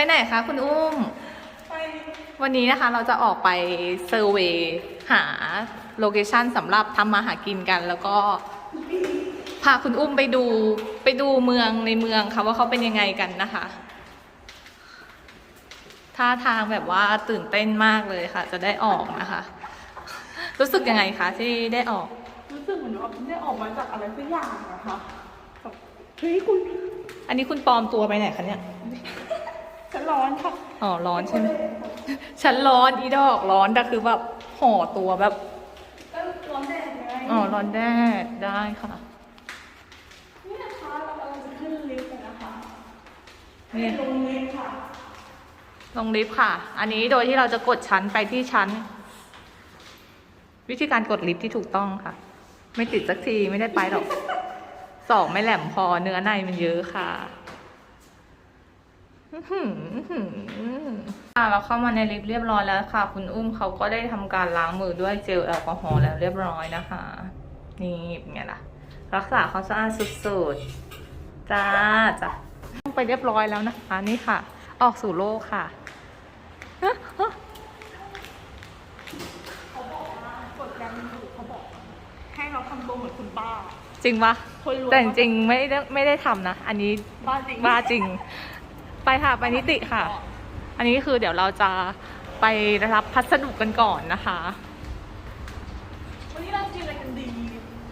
ไปไหนคะคุณอุ้มไปวันนี้นะคะเราจะออกไปเซอร์เวย์หาโลเคชันสำหรับทำมาหากินกัน แล้วก็พาคุณอุ้มไปดูไปดูเมืองในเมืองค่ะว่าเขาเป็นยังไงกันนะคะท่าทางแบบว่าตื่นเต้นมากเลยค่ะ จะได้ออกนะคะ รู้สึกยังไงคะที่ได้ออก รู้สึกเหมือนว่าได้ออกมาจากอะไรสักอย่างอะค่ะแบบเฮ้ยคุณ อันนี้คุณปลอมตัวไปไหนคะเนี่ย ฉันร้อนค่ะ อ๋อ ร้อนใช่ไหมฉันร้อนอีดอกร้อนแต่คือแบบห่อตัวแบบ ก็ร้อนแดดไงอ๋อ ร้อนแดดได้ค่ะ นี่นะคะเรากำลังจะขึ้นลิฟต์กันนะคะนี่ลงลิฟต์ค่ะ ลงลิฟต์ค่ะ อันนี้โดยที่เราจะกดชั้นไปที่ชั้น วิธีการกดลิฟต์ที่ถูกต้องค่ะ ไม่ติดสักทีไม่ได้ไปหรอก สองไม่แหลมพอเนื้อในมันเยอะค่ะอื้อหืออื้อหือ ค่ะเราเข้ามาในลิฟต์เรียบร้อยแล้วค่ะ คุณอุ้มเขาก็ได้ทำการล้างมือด้วยเจลแอลกอฮอล์แล้วเรียบร้อยนะคะ นี่เป็นไงล่ะ รักษาความสะอาดสุดๆ จ้าจ้ะไปเรียบร้อยแล้วนะคะนี่ค่ะ ออกสู่โลกค่ะเขาบอกว่ากดแรงดูเขาบอก ให้เราทำตัวเหมือนคุณป้า จริงปะคนรวยแต่จริงๆไม่ได้ไม่ได้ทำนะ อันนี้บ้าจริงบ้าจริง ไปค่ะ ไปนิติค่ะ อันนี้คือเดี๋ยวเราจะไปรับพัสดุกันก่อนนะคะ วันนี้เรากินอะไรกันดี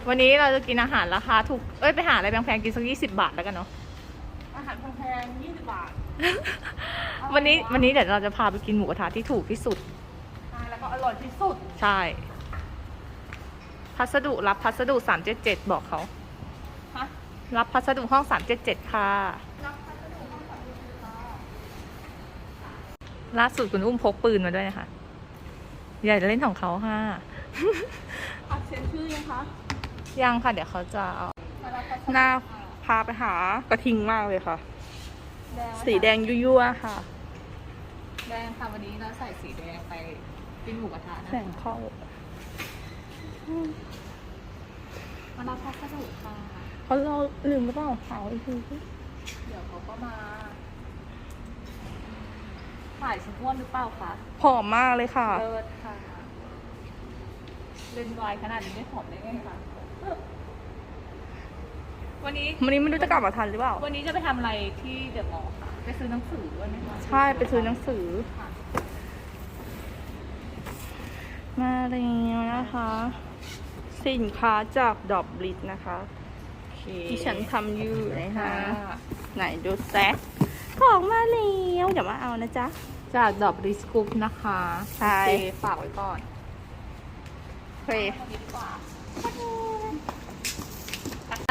วันนี้เราจะกินอาหารราคาถูก เอ้ยไปหาอะไรแพงๆกินสักยี่สิบาทแล้วกันเนาะ อาหารแพงๆ20บาท วันนี้วันนี้เดี๋ยวเราจะพาไปกินหมูกระทะที่ถูกที่สุด ใช่ แล้วก็อร่อยที่สุด ใช่ พัสดุรับพัสดุสามเจ็ดเจ็ดบอกเขาฮะรับพัสดุห้องสามเจ็ดเจ็ดค่ะ รับพัสดุห้องสามสิบค่ะ ล่าสุดคุณอุ้มพกปืนมาด้วยนะคะอย่าเล่นของเขาค่ะอัดเซ็นชื่อยังคะ ยังค่ะ เดี๋ยวเขาจะเอามารับพัสดุหน้าพาไปหากระทิงมากเลยค่ะแดงสีแดงยั่วๆค่ะ แดงค่ะวันนี้เราใส่สีแดงไปกินหมูกระทะนะแสงเข้ามารับพัสดุค่ะเขาเราลืมหรือเปล่าหาอีกทีสิเดี๋ยวเขาก็มา ถ่ายชิ้นอ้วนหรือเปล่าคะผอมมากเลยค่ะ เลิศค่ะ เลนส์วายขนาดนี้ไม่ผอมได้ไงคะ วันนี้ วันนี้ไม่รู้จะกลับมาทันหรือเปล่า วันนี้จะไปทำอะไรที่เดอะมอลล์ค่ะ ไปซื้อหนังสือด้วยไหมคะใช่ ไปซื้อหนังสือ ค่ะมาแล้วนะคะ สินค้าจากดอบลิทนะคะโอเคที่ฉันทำอยู่นะคะค่ะไหนดูแซก ของมาแล้วเดี๋ยวมาเอานะจ๊ะ จากดอกริสกุปนะคะใช่โอเคฝากไว้ก่อนโอเค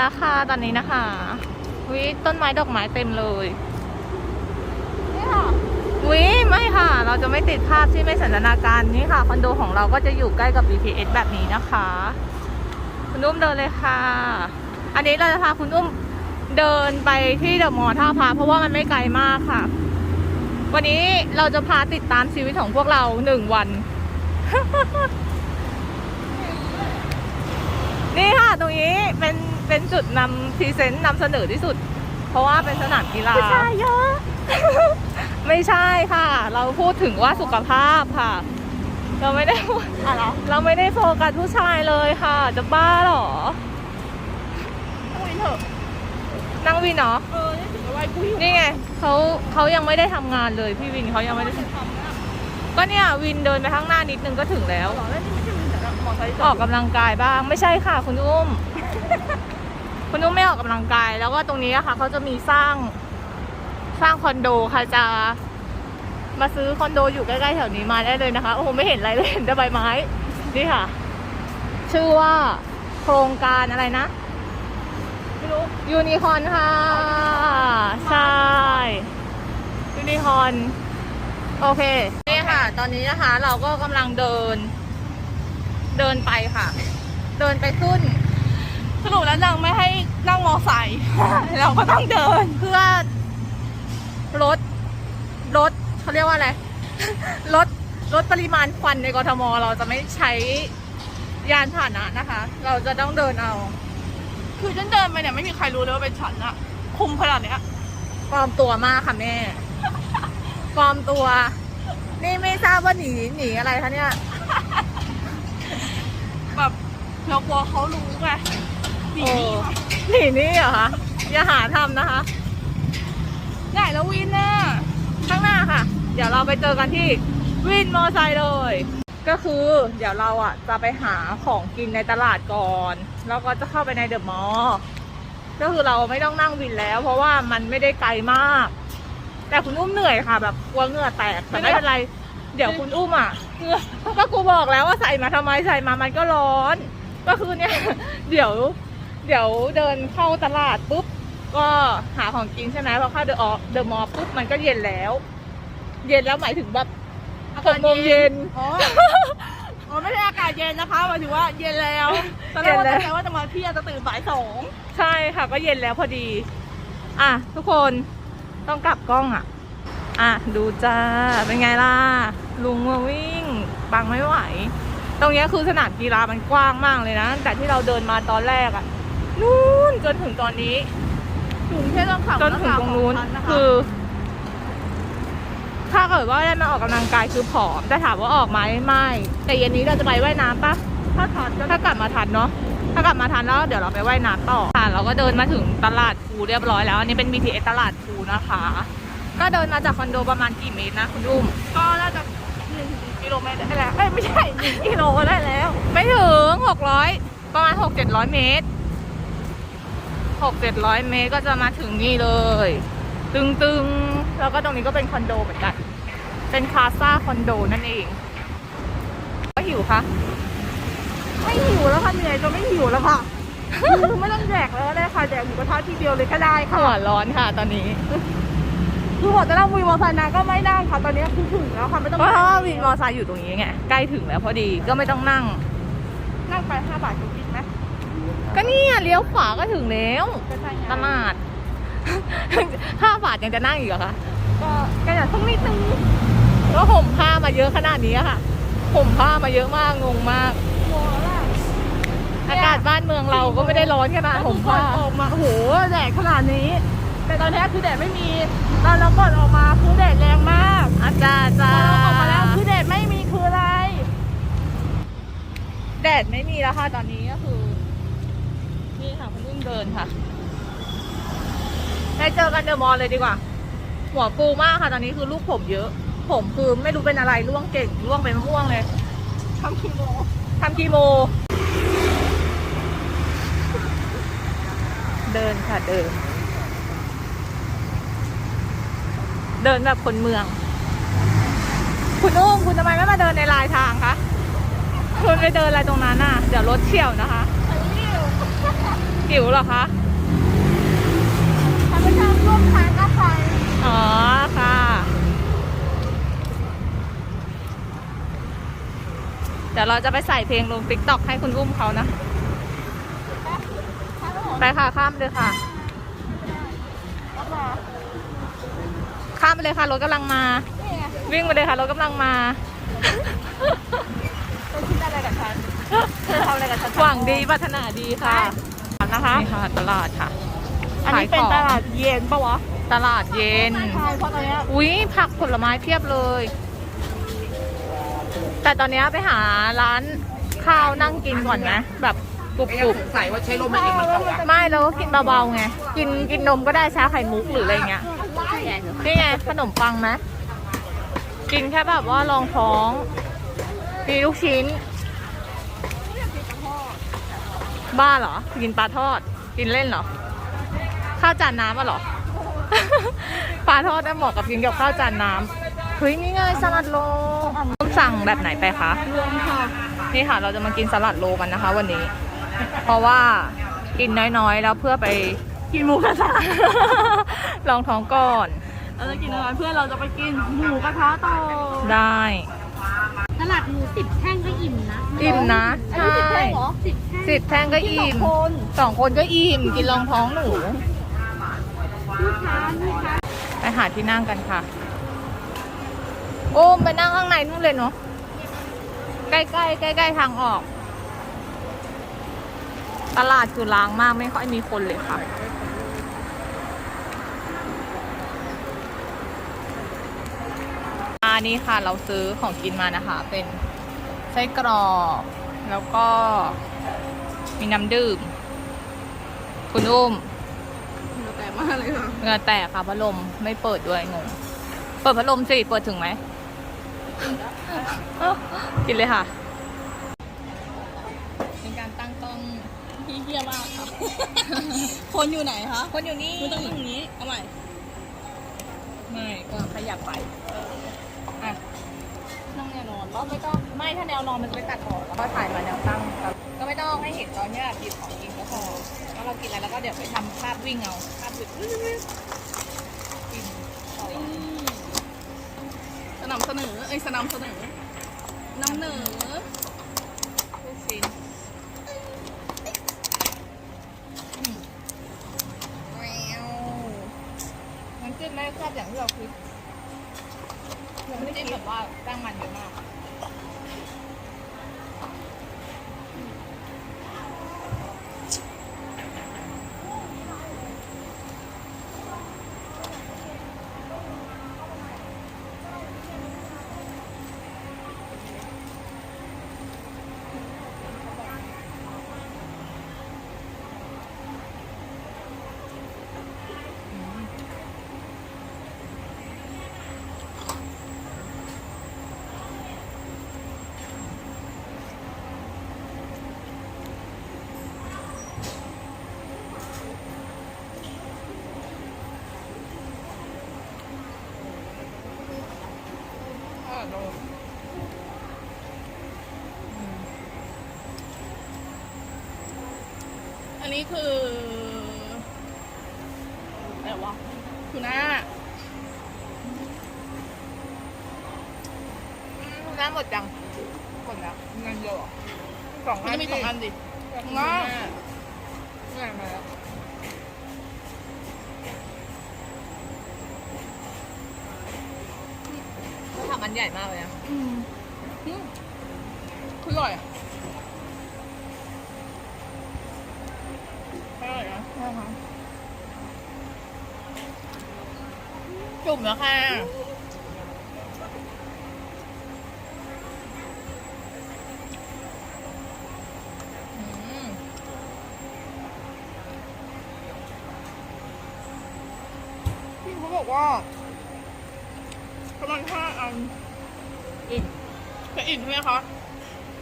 ราคาตอนนี้นะคะวิต้นไม้ดอกไม้เต็มเลยวิไม่ค่ะ เราจะไม่ติดภาพที่ไม่สันทนาการนี่ค่ะคอนโดของเราก็จะอยู่ใกล้กับ BTS แบบนี้นะคะ คุณอุ้มเดินเลยค่ะ อันนี้เราจะพาคุณอุ้ม เดินไปที่เดอะมอลล์ท่าพระเพราะว่ามันไม่ไกลมากค่ะ วันนี้เราจะพาติดตามชีวิตของพวกเราหนึ่งวัน นี่ค่ะตรงนี้เป็นเป็นจุดนำพรีเซนต์นำเสนอที่สุด เพราะว่าเป็นสนามกีฬาผู้ชายเยอะ ไม่ใช่ค่ะ เราพูดถึงว่าสุขภาพค่ะ เราไม่ได้พูดอะเหรอเราไม่ได้โฟกัสผู้ชายเลยค่ะ จะบ้าเหรอต้องวินเถอะ นั่งวินเหรอเออนี่ถึงอะไรกูหิวนี่ไงเขาเขายังไม่ได้ทำงานเลยพี่วินเขายังไม่ได้ ทำนะก็เนี่ยวินเดินไปข้างหน้านิดนึงก็ถึงแล้วหรอแล้วนี่ไม่ใช่วินแต่มอไซค์จอออดกกำลังกายบ้างไม่ใช่ค่ะ คุณอุ้ม คุณอุ้มไม่ออกกำลังกาย แล้วก็ตรงนี้อะค่ะเขาจะมีสร้างสร้างคอนโดค่ะจะ มาซื้อคอนโดอยู่ใกล้ๆแถวนี้มาได้เลยนะคะ โอ้โหไม่เห็นอะไรเลยเห็นแต่ใบไม้ นี่ค่ะ ชื่อว่าโครงการอะไรนะ ไม่รู้ ยูนิคอนค่ะ ใช่ ยูนิคอน โอเค นี่ค่ะ ตอนนี้นะคะเราก็กำลังเดิน เดินไปค่ะ เดินไปขึ้น สรุปแล้วนางไม่ให้นั่งมอไซค์ เราก็ต้องเดินเพื่อลดลดเขาเรียกว่าอะไรลดลดปริมาณควันในกทม เราจะไม่ใช้ยานพาหนะนะคะ เราจะต้องเดินเอา คือฉันเดินไปเนี่ยไม่มีใครรู้เลยว่าเป็นฉันอะคุมขนาดเนี้ยปลอมตัวมากค่ะแม่ปลอมตัว นี่ไม่ทราบว่าหนีหนีอะไรคะเนี่ยแบบเรากลัวเขารู้ไงหนีโอ้หนีมาหนีนี่เหรอคะอย่าหาทำนะคะไหนแล้ววินน่ะข้างหน้าค่ะ เดี๋ยวเราไปเจอกันที่วินมอไซค์เลย ก็คือ เดี๋ยวเราอะจะไปหาของกินในตลาดก่อน แล้วก็จะเข้าไปในเดอะมอลล์ก็คือเราไม่ต้องนั่งวินแล้ว เพราะว่ามันไม่ได้ไกลมาก แต่คุณอุ้มเหนื่อยค่ะ แบบกลัวเหงื่อแตกแต่ไม่เป็นไร เดี๋ยวคุณอุ้มอะก็กูบอกแล้วว่าใส่มาทำไมใส่มามันก็ร้อน ก็คือเนี่ย เดี๋ยว เดี๋ยวเดินเข้าตลาดปุ๊บก็หาของกินใช่ไหมพอเข้าเดอะออเดอะมอลล์ปุ๊บมันก็เย็นแล้ว เย็นแล้วหมายถึงแบบหกโมงเย็น อ๋ออ๋อไม่ใช่อากาศเย็นนะคะหมายถึงว่าเย็นแล้วตอนแรเย็กนว่าแล้วตั้งใจว่าจะมาเที่ยวจะตื่นบ่ายสองใช่ค่ะ ก็เย็นแล้วพอดี อะ ทุกคนต้องกลับกล้องอะ อะ ดูจ้า เป็นไงล่ะ ลุงมาวิ่งบังไม่ไหว ตรงเนี้ยคือสนามกีฬามันกว้างมากเลยนะแต่ที่เราเดินมาตอนแรกอะนู่นจนถึงตอนนี้ถึงแค่ต้องขับจนถึงตรงนู้นคือ ถ้าเกิดว่าได้มาออกกำลังกายคือผอมแต่ถามว่าออกไหมไม่ แต่เย็นนี้เราจะไปว่ายน้ำปะถ้าถอดก็ถ้ากลับมาทันเนาะถ้ากลับมาทันแล้วเดี๋ยวเราไปว่ายน้ำต่อค่ะเราก็เดินมาถึงตลาดภูเรียบร้อยแล้ว อันนี้เป็น BTS ตลาดภูนะคะ ก็เดินมาจากคอนโดประมาณกี่เมตรนะคุณดุ้มก็น่าจะหนึ่งกิโลเมตรได้แล้วเอ้ยไม่ใช่หนึ่งกิโลได้แล้ว ไม่ถึงหกร้อยประมาณหกเจ็ดร้อยเมตรหกเจ็ดร้อยเมตรก็จะมาถึงนี่เลย ตึงตึงๆ แล้วก็ตรงนี้ก็เป็นคอนโดเหมือนกัน เป็นคาซ่าคอนโดนั่นเอง ก็หิวคะไม่หิวแล้วค่ะเหนื่อยจนไม่หิวแล้วค่ะคือไม่ต้องแดกแล้วก็ได้ค่ะแดกหมูกระทะทีเดียวเลยก็ได้ค่ะหัวร้อนค่ะตอนนี้คือบอกจะนั่งวินมอเตอร์ไซค์นะก็ไม่ได้ค่ะตอนนี้คือถึงแล้วค่ะไม่ต้องเพราะว่าวินมอไซค์อยู่ตรงนี้ไงใกล้ถึงแล้วพอดีก็ไม่ต้องนั่ง นั่งไปห้าบาทจะกินไหมก็เนี่ยเลี้ยวขวาก็ถึงแล้วก็ใช่ไงตลาด ห้าบาทยังจะนั่งอีกเหรอคะ ก็ก็อยากสักนิดนึงก็ห่มผ้ามาเยอะขนาดนี้อะค่ะห่มผ้ามาเยอะมากงงมากโอ้ล่ะอากาศบ้านเมืองเราก็ไม่ได้ร้อนขนาดแล้วห่มก่อผ้านออกมาโอ้โหแดดขนาดนี้ แต่ตอนนี้คือแดดไม่มีตอนเราก่อนออกมาคือแดดแรงมากอาจารย์จ้าพอเราออกมาแล้วคือแดดไม่มีคืออะไร แดดไม่มีแล้วค่ะตอนนี้ก็คือนี่ค่ะคุณนุ่นเดินค่ะ ไปเจอกันเดอะมอลล์เลยดีกว่า หัวฟูมากค่ะ ตอนนี้คือลูกผมเยอะ ผมคือไม่รู้เป็นอะไรร่วงเก่งร่วงเป็นมะม่วงเลยทำคีโมทำคีโม เดินค่ะเดิน เดินแบบคนเมือง คุณอุ้มคุณทำไมไม่มาเดินในลายทางคะคุณไปเดินอะไรตรงนั้นน่ะ เดี๋ยวรถเฉี่ยวนะคะหิวเหรอคะ ธรรมชาติร่วม ทางก็ไปอ๋อค่ะ เดี๋ยวเราจะไปใส่เพลงลงติ๊กต็อกให้คุณอุ้มเขานะ ไปค่ะข้ามเลยค่ะ ข้ามไปเลยค่ะรถกำลังมานี่ไงวิ่งไปเลยค่ะรถกำลังมาเธอคิดอะไรกับฉันเธอทำอะไรกับฉันหวังดีปรารถนาดีค่ะนะคะนี่ค่ะตลาดค่ะ อันนี้เป็นขายของตลาดเย็นปะวะ ตลาดเย็น ใช่เพราะตอนเนี้ยอุ้ยผักผลไม้เพียบเลย แต่ตอนเนี้ยไปหาร้านข้าวนั่งกินก่อนไหมแบบกรุบกรุบใส่ว่าใช้ลมมันเองมันตกอะไม่เราก็กินเบาๆไง กินกินนมก็ได้ชาไข่มุกหรืออะไรเงี้ย นี่ไงขนมปังไหมกินแค่แบบว่ารองท้องมีลูกชิ้น บ้าเหรอ กินปลาทอด กินเล่นเหรอ ข้าวจานน้ำอะเหรอ ปลาทอดได้เหมาะกับกินกับข้าวจานน้ำเฮ้ยนี่ไงสลัดโลต้องสั่งแบบไหนไปคะรวมค่ะนี่ค่ะเราจะมากินสลัดโลกันนะคะ วันนี้ เพราะว่ากินน้อยๆ แล้วเพื่อไปกินหมูกระทะลองท้องก่อนเราจะกินอะไรเพื่อนเราจะไปกินหมูกระทะต่อได้ตลาดหมูสิบแท่งก็อิ่มนะอิ่มนะอันนี้ใช่สิบแท่งเหรอสิบแท่งสิบแท่งก็กินสออิ่งมคนสองคนก็อิ่มกินรองท้องหนูลูกค้าลูกค้า ไปหาที่นั่งกันค่ะ โอ้มไปนั่งข้างในนู่นเลยเนาะใกล้ๆใกล้ ๆ ทางออก ตลาดคือล้างมากไม่ค่อยมีคนเลยค่ะนนี่ค่ะเราซื้อของกินมานะคะ เป็นไส้กรอกแล้วก็มีน้ำดื่ม คุณอุ้ม อแตกมากเลยค่ะเหงื่อแตกค่ะพัดลมไม่เปิดด้วยงง เปิดพัดลมสิ เปิดถึงไหม กินเลยค่ะ เป็นการตั้งกล้องพี่เฮียมากค่ะ คนอยู่ไหนคะ คนอยู่นี่มันต้องอยู่ตรงนี้ เอาใหม่ ไม่ก็ขยับไปอะนั่งแน่นอนก็ไม่ต้องไม่ถ้าแนวนอนมันจะไปตัดออกแล้วก็ถ่ายมาแนวตั้งครับก็ไม่ต้องให้เห็นตอนที่แบบหยิบของกินก็พอแล้วเรากินอะไรแล้วก็เดี๋ยวไปทำภาพวิ่งเอา ภาพวิ่งกินต่อสนำเสนอเอ้ยสนำเสนอน้ำเหนือลูกชิ้นอืมแววมันจิ้มไม่แซ่บอย่างที่เราคิดมันไม่ได้แบบว่าแป้งมันเยอะ นนี้คืออะไรวะทูน่าน้ำหมดจังหมดแล้วเงินเยอะเหรอสองมันอันจะมีสองอันดิง่ายง่ายมาแล้วเขาทำอันใหญ่มากเลยนะอืมอืมคืออร่อยอะ อร่อยนะจุ่มแล้วค่ะ พี่เขาบอกว่าประมาณห้าอันอิ่มจะอิ่มใช่ไหมคะ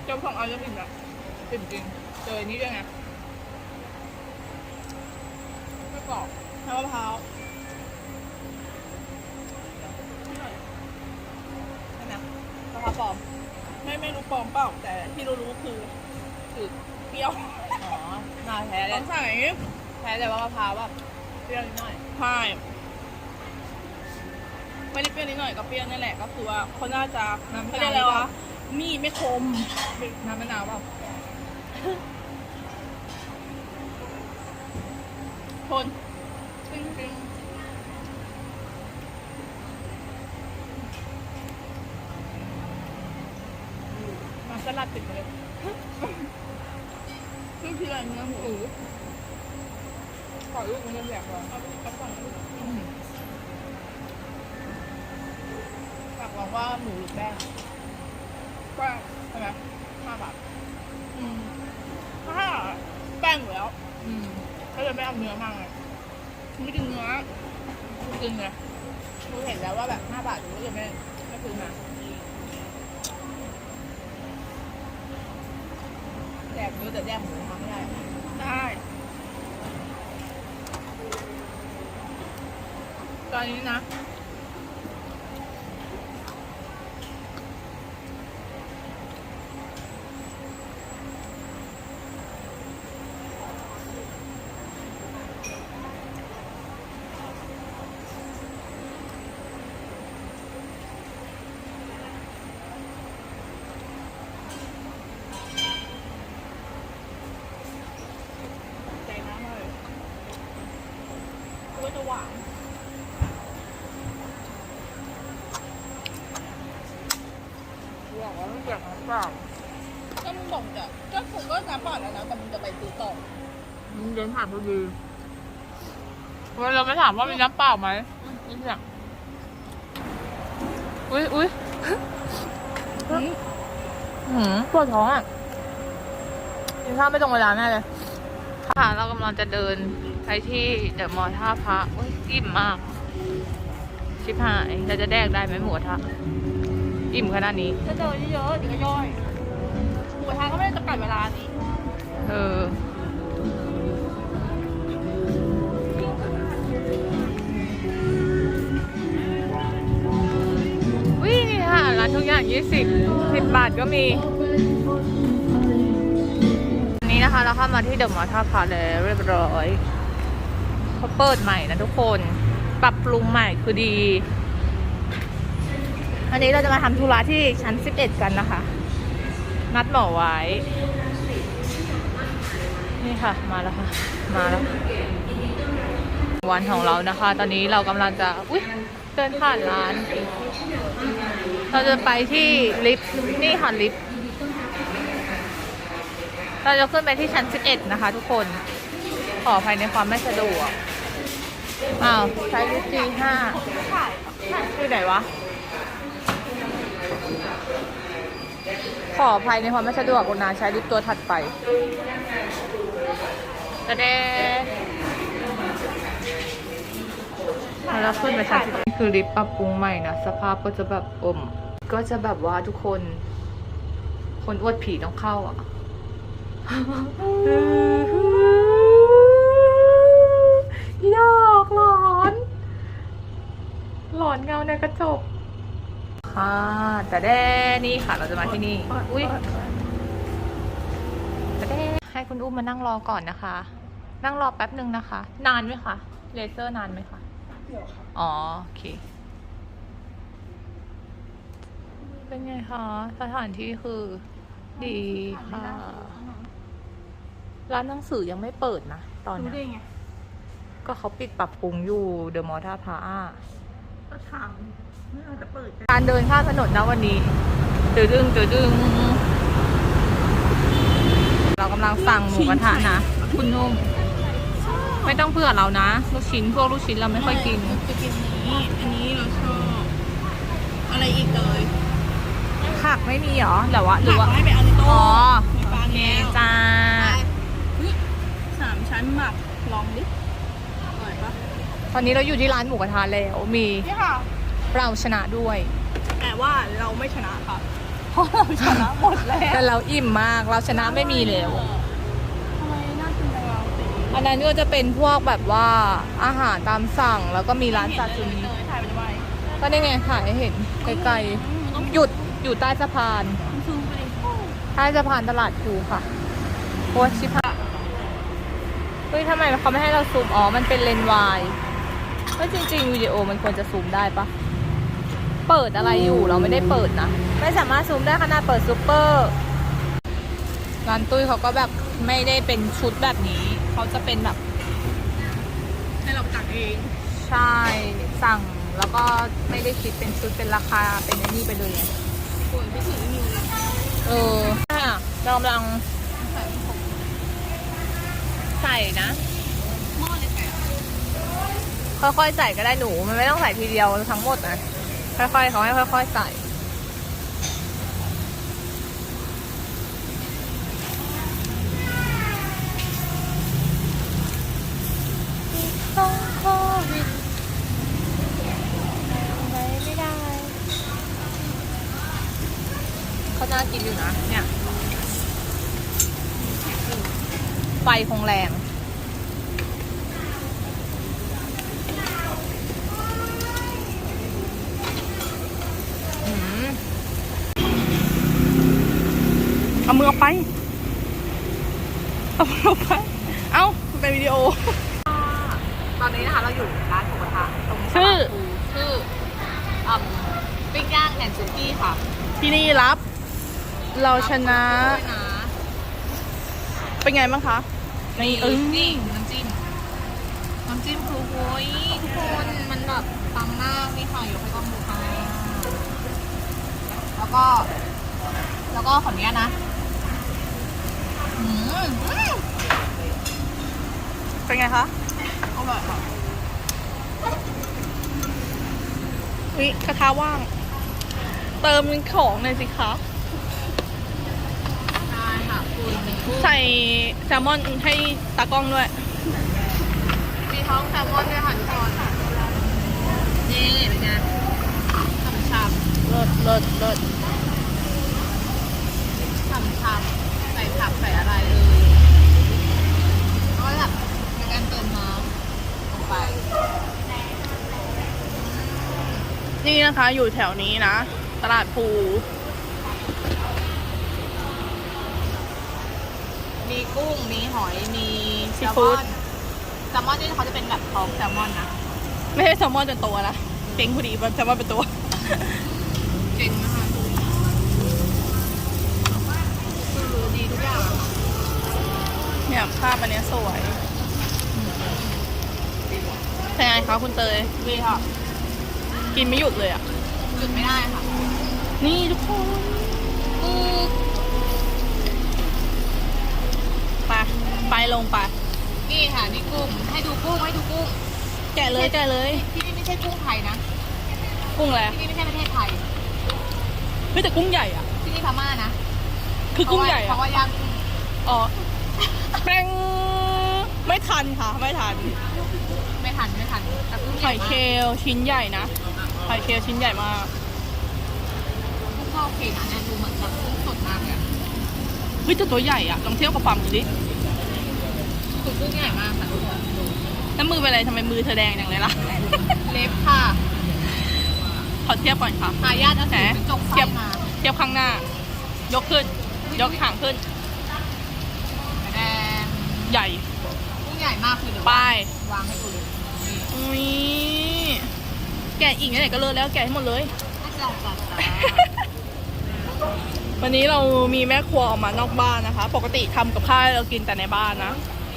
เจอสองอันจะอิ่มละจริงจริงเจออันนี้ด้วยไงไม่ กรอบน้ำมะพร้าวใช่ไหมมะพร้าวปลอม ไม่ไม่รู้ปลอมเปล่าแต่ที่รู้รู้ๆคือคือเปรี้ยวอ๋อน่าแท้เลต้อยงใส่แท้แต่ว่ามะพร้าวแบบเปรี้ยวนิดหน่อย ใช่ไม่ได้เปรี้ยวนิดหน่อยก็เปรี้ยวนี่แหละ ก็คือว่าเขาน่าจะน้ำไม่มะได้นาวแล้วเปล่าอะมีดไม่คม น้ำมะนาวเปล่ ว่าหมูหรือแป้งแป้งใช่ไหมห้าบาทอืมถ้าแป้งอยู่แล้วอืมก็เลยไม่เอาเนื้อมากเลยไม่กินเนื้อคุณกินเลยกูเห็นแล้วว่าแบบห้าบาทกูก็เลยไม่ไม่ซื้อมาแดกเนื้อแต่แดกหมูทำไม่ได้ได้ตอนนี้นะ ใจน้ำเลยก็จะหวาน บอกว่าไม่เกี่ยวกับเปล่า ก็มึงบอกจะก็คงก็น้ำเปล่าแล้วนะแต่มึงจะไปซื้อต่อ มึงเดินผ่านพอดีวันเราไม่ถามว่ามีน้ำเปล่าไหมไม่เสียงอุ้ยอุ้ยหืมปวดท้องอะกินข้าวไม่ตรงเวลาแน่เลย ค่ะ เรากำลังจะเดินไปที่เดอะมอลล์ท่าพระโอ้ยอิ่มมาก ชิบหายเราจะแดกได้ไหมหมูกระทะอิ่มขนาดนี้จะเดินเยอะๆเดี๋ยวก็ย่อย 20 10 บาทก็มีอันนี้นะคะเราเข้ามาที่เดอะมอลล์ท่าพระแล้เรียบร้อยเขาเปิดใหม่นะทุกคนปรับปรุงใหม่คือดี อันนี้เราจะมาทำธุระที่ชั้น 11 กันนะคะ นัดหมอไว้ นี่ค่ะ มาแล้วค่ะ มาแล้ว วันของเรานะคะ ตอนนี้เรากำลังจะ อุ้ยเดินผ่านร้าน เราจะไปที่ลิฟต์นี่ค่ะลิฟต์เราจะขึ้นไปที่ชั้น 11 นะคะ ทุกคนขออภัยในความไม่สะดวกอ้าวใช้ลิฟต์ G5 ที่ไหนวะ ขออภัยในความไม่สะดวกกรุณาใช้ลิฟต์ตัวถัดไปกระเดแล้วขึ้นไปชั้นสิบคือลิฟต์ปรับปรุงใหม่นะ สภาพก็จะแบบอม ก็จะแบบว่าทุกคน คนอวดผีต้องเข้าอะ ยอกหลอน หลอนเงาในกระจก ค่ะแต่แด้นี่ค่ะ เราจะมาที่นี่ อุ้ยจะได้ให้คุณอุ้มมานั่งรอก่อนนะคะ นั่งรอแป๊บหนึ่งนะคะ นานไหมคะ เลเซอร์นานไหมคะ อ๋อ โอเค เป็นไงคะสถานที่คือดีค่ะ ร้านหนังสือยังไม่เปิดนะ ตอนรู้เนี้ยได้ไง ก็เขาปิดปรับปรุงอยู่เดอะมอลล์ท่าพระก็ถามไม่อาจจะเปิดการเดินข้ามถนนนะวันนี้ตืดดึงตืดดึงเรากำลังสั่งหมูกระทะนะ คุณนุ่ม ไม่ต้องเผื่อเรานะ ลูกชิ้นพวกลูกชิ้นเราไม่ค่อยกิน จะกินนี้ อันนี้เราชอบ อะไรอีกเลย ผักไม่มีเหรอหรือว่าหรือว่าผักให้ไปเอาในโต๊ะอ๋อ มีปลาโอเคแก้วจ้าเฮ้ยสามชั้นหมักลองดิอร่อยปะตอนนี้เราอยู่ที่ร้านหมูกระทะแล้ว มีนี่ค่ะ เราชนะด้วย แต่ว่าเราไม่ชนะค่ะ เพราะเราชนะหมดแล้วแต่เราอิ่มมาก เราชนะไม่มีแล้ว ทำไมน่ากินจังเราสิอันนั้นก็จะเป็นพวกแบบว่าอาหารตามสั่งแล้วก็มีร้านซาซิมิเลยถ่ายไปทำไมก็ได้ไงถ่ายให้เห็นไกลต้องๆหยุด อยู่ใต้สะพาน ซูมไปดิใต้สะพานตลาดครูค่ะโอ้ยชิพะเฮ้ยทำไมเขาไม่ให้เราซูม อ๋อ มันเป็นเลนส์วายเฮ้ยจริง ๆ วิดีโอมันควรจะซูมได้ปะ เปิดอะไรอยู่เราไม่ได้เปิดนะ ไม่สามารถซูมได้ขนาดเปิดซูเปอร์ร้านตุ้ยเขาก็แบบไม่ได้เป็นชุดแบบนี้ เขาจะเป็นแบบ ให้เราตักเอง ใช่ สั่งแล้วก็ไม่ได้คิดเป็นชุดเป็นราคาเป็นไอ้นี่ไปเลยไงส่วนพี่ถือนิว เออค่ะเรากำลังใส่นะ ค่อยๆใส่ก็ได้หนู มันไม่ต้องใส่ทีเดียวทั้งหมดนะ ค่อยๆเขาให้ค่อย ๆ ใส่ต้องโควิดไปไม่ได้ เขา น่ากินอยู่นะ เนี่ยไฟคงแรงอืมเอามือออกไป เอามือออกไป เอ้ามันเป็นวิดีโอ ตอนนี้นะคะเราอยู่ร้านหมูกระทะตรงชื่อตลาดพลูชื่ออืมปิ้งย่างแอนด์ซุกี้ค่ะ ที่นี่รับ เราชนะด้วยนะ เป็นไงบ้างคะนี่อึ้งนี่น้ำจิ้มน้ำจิ้มคือโอ้ยทุกคนมันแบบปังมากนี่ค่ะยกให้กล้องดูค่ะแล้วก็ แล้วก็ขออนุญาตนะอืมอืมเป็นไงคะอร่อยค่ะวิกระทะว่าง เติมของหน่อยสิคะ ได้ค่ะคุณมีกุ้ง ใส่แซลมอนให้ตากล้องด้วย มีท้องแซลมอนด้วยค่ะทุกคนนี่เป็นไงฉ่ำเลิศเลิศเลิศๆฉ่ำๆใส่ผักใส่อะไรเลยก็แบบเป็นการเติมน้ำลงไป นี่นะคะอยู่แถวนี้นะ ตลาดภู มี กุ้ง มีหอย มีแซซีลฟู้มอดนแซลมอนนี่เขาจะเป็นแบบท้องแซลมอนนะ ไม่ใช่แซลมอนเป็นตัวนะเจ๊งพอดีมันแซลมอนเป็นตัว เจ๋งนะคะคือดีทุกอย่าง เนี่ยภาพอันเนี้ยสวยเป็นไงคะคุณเตย ดีค่ะ กินไม่หยุดเลยอะ หยุดไม่ได้ค่ะ นี่ทุกคนไป ไปลงไป นี่ค่ะนี่กุ้งให้ดูกุ้งให้ดูกุ้งแกะเลยแกะเลย ที่นี่ไม่ใช่กุ้งไทยนะกุ้งอะไรที่นี่ไม่ใช่ประเทศไทยเฮ้ยแต่กุ้งใหญ่อะ ที่นี่พม่านะคือกุ้งใหญ่เพอะราะว่าย่างกุ้งอ๋อแปงไม่ทันค่ะ ไม่ทัน ไม่ทันไม่ทันแต่กุ้งใหหญ่อยมาเคกลชิ้นใหญ่นะหอยเคลชิ้นใหญ่มากกุ้งก็โอเคนะเนี่ยดูเหมือนแบบกุ้งสดมากเลยอะเฮ้ยแต่ตัวใหญ่อะลองเทียบกับปั๊มดูดิ คือกุ้งใหญ่มากค่ะทุกคนดูแล้วมือเป็นไรทำไมมือเธอแดงอย่างเลยล่ะ เล็บค่ะขอเทียบก่อนค่ะหายาทเอาแหสูมตรจกเทีไส้ยบมาเทียบข้างหน้า ยกขึ้น ยกหางขึ้น แดงใหญ่กุ้งใหญ่มากคือเดี๋ยวป้ายวางให้ดูเลยนี่อุ้ยแกะอีกไหนๆก็เลิกแล้วแกะให้หมดเลย น่าจะจัดจ้าวันนี้เรามีแม่ครัวออกมานอกบ้านนะคะ ปกติทำกับข้าวให้เรากินแต่ในบ้านนะ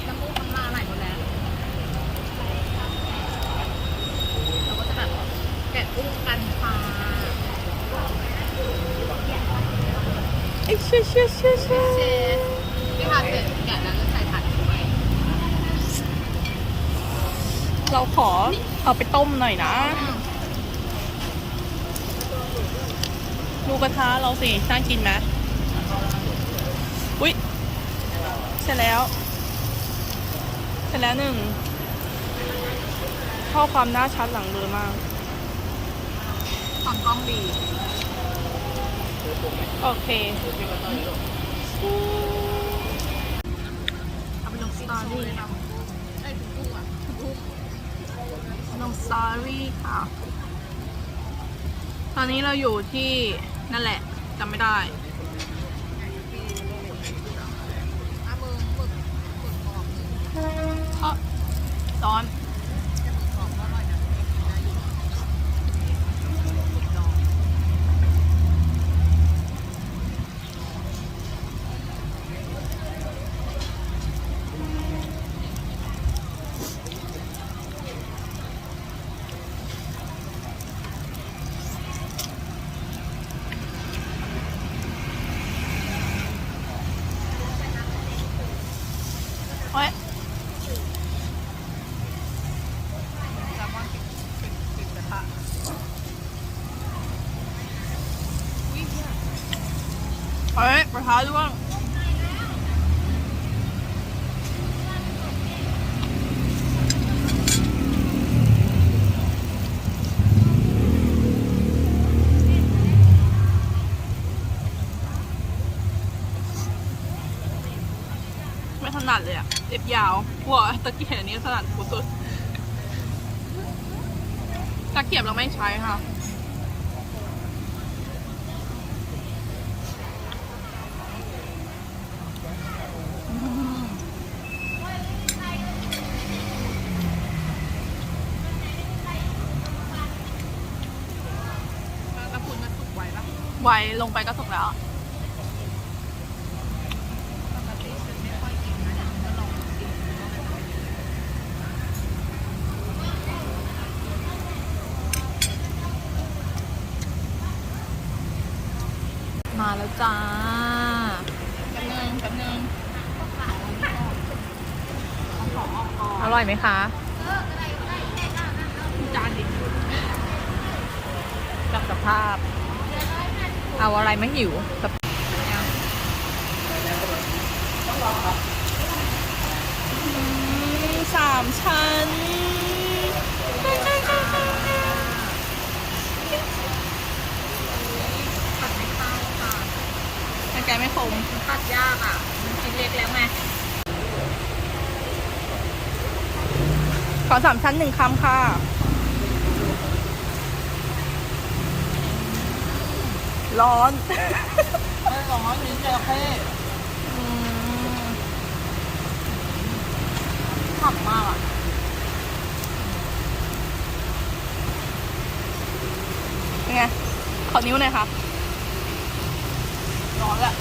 น้ำมูกน้ำลายไหลหมดแล้วเราก็จะแบบแกะ กันค่ะเอ้ยเชื่อเชื่อเชื่อเชื่อเชฟนี่ค่ะเสร็จแกะแล้วก็ใส่ผัดไปเราขอเอาไปต้มหน่อยนะ ดูกระทะเราสิน่ากินไหมอุ้ยเสร็จแล้ว เสร็จแล้วหนึ่งข้อความหน้าชัดหลังเบลอมาก ความกล้องดีโอเคเอาไปลงสตอรี่นะไอ้ถุงอะถุงลงสตอรี่ค่ะ ตอนนี้เราอยู่ที่นั่นแหละจำไม่ได้กหมึกกรอบหมึกเอ้อร้อน กรอบก็อร่อยนะได้อยู่หมึกดอง เฮ้ย แซลมอนติดติดติดกระทะอุ้ยเนี่ย เฮ้ยกระทะร่วงไม่ถนัดเลยอะเล็บยาวหัวตะเกียบอันนี้ถนัดกูสุดตะเกียบเราไม่ใช้ค่ะแล้วคุณมันสุกไวปะไวลงไปก็สุกแล้ว ปกติฉันไม่ค่อยกินนะเดี๋ยวฉันจะลองกินดูว่ามันจะเป็นยังไง มาแล้วจ้า แป๊บนึงแป๊บนึง อ ร่อยไหมคะจานดิกับสภาพ เอาอะไรไม่หิวแต่อืมสามชั้นแต่แกไม่คมตัดยากอะ มันชิ้นเล็กแล้วไง ขอสามชั้นหนึ่งคำค่ะ ร้อน ไม่ร้อนมีเจลเพ่ขับมากอะไง ขอนิ้วหน่อยค่ะร้อนแหละ